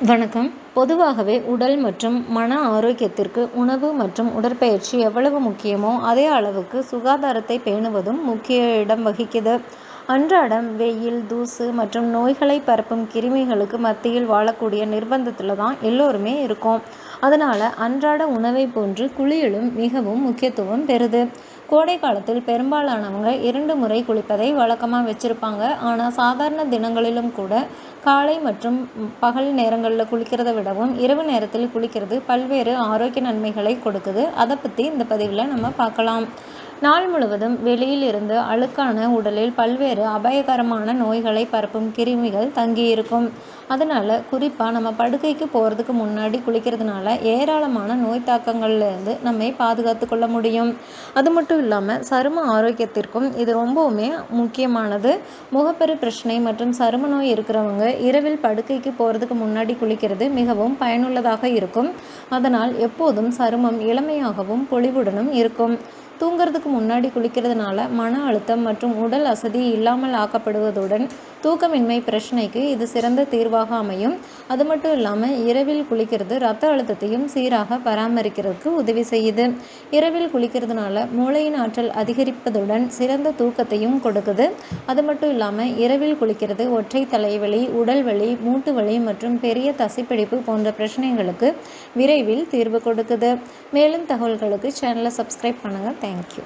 வணக்கம். பொதுவாகவே உடல் மற்றும் மன ஆரோக்கியத்திற்கு உணவு மற்றும் உடற்பயிற்சி எவ்வளவு முக்கியமோ அதே அளவுக்கு சுகாதாரத்தை பேணுவதும் முக்கிய இடம் வகிக்குது அன்றாடம் வெயில் தூசு மற்றும் நோய்களை பரப்பும் கிருமிகளுக்கு மத்தியில் வாழக்கூடிய நிர்பந்தத்தில் தான் எல்லோருமே இருக்கோம். அதனால் அன்றாட உணவை போன்று குளியலும் மிகவும் முக்கியத்துவம் பெறுது. கோடை காலத்தில் பெரும்பாலானவங்க இரண்டு முறை குளிப்பதை வழக்கமாக வச்சுருப்பாங்க. ஆனால் சாதாரண தினங்களிலும் கூட காலை மற்றும் பகல் நேரங்களில் குளிக்கிறத விடவும் இரவு நேரத்தில் குளிக்கிறது பல்வேறு ஆரோக்கிய நன்மைகளை கொடுக்குது. அதை பற்றி இந்த பதிவில் நம்ம பார்க்கலாம். நாள் முழுவதும் வெளியில் இருந்து அழுக்கான உடலில் பல்வேறு அபாயகரமான நோய்களை பரப்பும் கிருமிகள் தங்கியிருக்கும். அதனால் குறிப்பாக நம்ம படுக்கைக்கு போகிறதுக்கு முன்னாடி குளிக்கிறதுனால ஏராளமான நோய் தாக்கங்கள்லேருந்து நம்மை பாதுகாத்து கொள்ள முடியும். அது மட்டும் இல்லாமல் சரும ஆரோக்கியத்திற்கும் இது ரொம்பவுமே முக்கியமானது. முகப்பெரு பிரச்சனை மற்றும் சரும நோய் இருக்கிறவங்க இரவில் படுக்கைக்கு போகிறதுக்கு முன்னாடி குளிக்கிறது மிகவும் பயனுள்ளதாக இருக்கும். அதனால் எப்போதும் சருமம் இளமையாகவும் பொலிவுடனும் இருக்கும். தூங்குறதுக்கு முன்னாடி குளிக்கிறதுனால மன அழுத்தம் மற்றும் உடல் அசதி இல்லாமல் ஆக்கப்படுவதுடன் தூக்கமின்மை பிரச்சனைக்கு இது சிறந்த தீர்வாக அமையும். அது மட்டும் இல்லாமல் இரவில் குளிக்கிறது ரத்த அழுத்தத்தையும் சீராக பராமரிக்கிறதுக்கு உதவி செய்யுது. இரவில் குளிக்கிறதுனால மூளையின் ஆற்றல் அதிகரிப்பதுடன் சிறந்த தூக்கத்தையும் கொடுக்குது. அது மட்டும் இல்லாமல் இரவில் குளிக்கிறது ஒற்றை தலைவலி உடல் வலி மூட்டு வலி மற்றும் பெரிய தசைப்பிடிப்பு போன்ற பிரச்சனைகளுக்கு விரைவில் தீர்வு கொடுக்குது. மேலும் தகவல்களுக்கு சேனலை சப்ஸ்கிரைப் பண்ணுங்கள் താങ്ക്